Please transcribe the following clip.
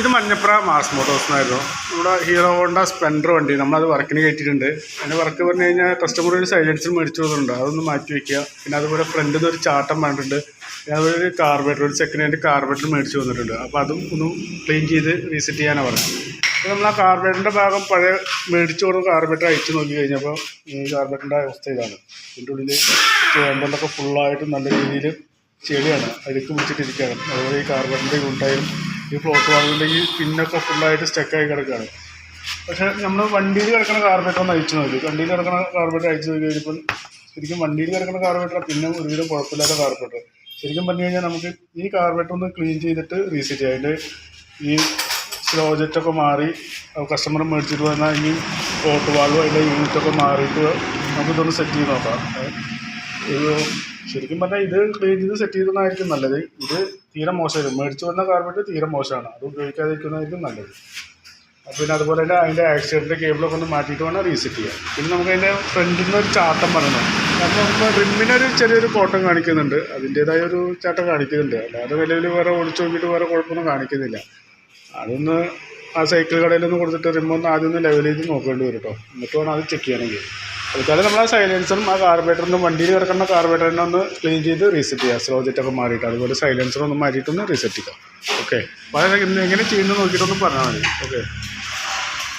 ഇത് മഞ്ഞപ്പുറ മാസ് മോട്ടോഴ്സിനായിരുന്നു നമ്മുടെ hero Honda Splendor വണ്ടി നമ്മളത് വർക്കിന് കയറ്റിയിട്ടുണ്ട്. അതിന്റെ വർക്ക് പറഞ്ഞു കഴിഞ്ഞാൽ കസ്റ്റമർ ഒരു സൈലൻസർ മേടിച്ചു പോകുന്നുണ്ട്. അതൊന്ന് മാറ്റി വയ്ക്കുക. പിന്നെ അതുപോലെ ഫ്രണ്ടിൽ നിന്ന് ഒരു ചാട്ടം വേണ്ടിട്ടുണ്ട് പിന്നെ അതുപോലെ ഒരു കാർബേറ്റർ ഒരു സെക്കൻഡ് ഹാൻഡ് കാർബേറ്റർ മേടിച്ചു വന്നിട്ടുണ്ട്. അപ്പോൾ അതും ഒന്ന് ക്ലീൻ ചെയ്ത് റീസെറ്റ് ചെയ്യാനാണ് പറഞ്ഞത്. അപ്പോൾ നമ്മൾ ആ കാർബേറ്ററിന്റെ ഭാഗം പഴയ മേടിച്ചു കൊടുക്കുന്ന കാർബേറ്റർ അയച്ചു നോക്കി കഴിഞ്ഞപ്പോൾ ഈ കാർബേറ്ററിന്റെ അവസ്ഥ ഇതാണ്. ഇതിന്റെ ഉള്ളിൽ ചേമ്പലൊക്കെ ഫുള്ളായിട്ട് നല്ല രീതിയിൽ ചെളിയാണ്. അഴുക്ക് പിടിച്ചിട്ടിരിക്കുകയാണ്. അതുപോലെ ഈ കാർബേറ്ററിന്റെ യൂണിറ്റായാലും ഈ ഫ്ലോട്ട് വാൾവിന്റെ ഈ പിന്നൊക്കെ ഫുള്ളായിട്ട് സ്റ്റക്കായി കിടക്കുകയാണ്. പക്ഷേ നമ്മൾ വണ്ടിയിൽ കിടക്കുന്ന കാർബേറ്റർ ഒന്ന് അയച്ചു നോക്കി. വണ്ടിയിൽ കിടക്കുന്ന കാർബേറ്റർ അയച്ചു നോക്കി കഴിഞ്ഞപ്പോൾ ശരിക്കും വണ്ടിയിൽ കിടക്കുന്ന കാർബേറ്റർ പിന്നെ ഒരുവിധം കുഴപ്പമില്ലാത്ത കാർബേറ്റർ ശരിക്കും പറഞ്ഞു കഴിഞ്ഞാൽ നമുക്ക് ഈ കാർബേറ്റർ ഒന്ന് ക്ലീൻ ചെയ്തിട്ട് റീസെറ്റ് ചെയ്യാം. അതിന്റെ ഈ സ്ലോജറ്റൊക്കെ മാറി കസ്റ്റമർ മേടിച്ചിട്ട് വന്നാൽ ഇനി ഫോട്ടോ വാൾവ് അതിന്റെ യൂണിറ്റൊക്കെ മാറിയിട്ട് നമുക്കിതൊന്ന് സെറ്റ് ചെയ്ത് നോക്കാം. ഒരു ശരിക്കും പറഞ്ഞാൽ ഇത് ക്ലീൻ ചെയ്ത് സെറ്റ് ചെയ്തതായിരിക്കും നല്ലത്. ഇത് തീരെ മോശമായിരുന്നു മേടിച്ചു വന്ന കാർബറ്റ് തീരെ മോശമാണ്. അത് ഉപയോഗിക്കാതിരിക്കുന്നതായിരിക്കും നല്ലത്. പിന്നെ അതുപോലെ തന്നെ അതിന്റെ ആക്സിഡന്റ് കേബിളൊക്കെ ഒന്ന് മാറ്റിയിട്ട് വേണം റീസെറ്റ് ചെയ്യാം പിന്നെ നമുക്ക് അതിന്റെ ഫ്രണ്ടിൽ നിന്ന് ഒരു ചാട്ടം പറയണം കാരണം നമുക്ക് റിമ്മിനൊരു ചെറിയൊരു കോട്ടം കാണിക്കുന്നുണ്ട്. അതിന്റേതായ ഒരു ചാട്ടം കാണിക്കുന്നുണ്ട്. അല്ലാതെ നിലവിൽ വേറെ ഒളിച്ചു നോക്കിയിട്ട് വേറെ കുഴപ്പമൊന്നും കാണിക്കുന്നില്ല. അതൊന്ന് ആ സൈക്കിൾ കടയിലൊന്ന് കൊടുത്തിട്ട് റിമ്മൊന്ന് ആദ്യം ഒന്ന് ലെവൽ ചെയ്ത് നോക്കേണ്ടി വരും കേട്ടോ എന്നിട്ട് വേണം അത് ചെക്ക് ചെയ്യണമെങ്കിൽ അതുപോലെ നമ്മൾ ആ സൈലൻസറും ആ കാർബേറ്ററിനും വണ്ടിയിൽ കിടക്കുന്ന കാർബേറ്ററിനെ ഒന്ന് ക്ലീൻ ചെയ്ത് റീസെറ്റ് ചെയ്യുക സ്ലോ ജെറ്റൊക്കെ മാറിയിട്ട് അതുപോലെ സൈലൻസർ ഒന്ന് മാറ്റിയിട്ടൊന്ന് റീസെറ്റ് ചെയ്യുക ഓക്കെ അപ്പോൾ അത് എങ്ങനെ ചെയ്യുന്നത് നോക്കിയിട്ടൊന്ന് പറഞ്ഞാൽ മതി. ഓക്കെ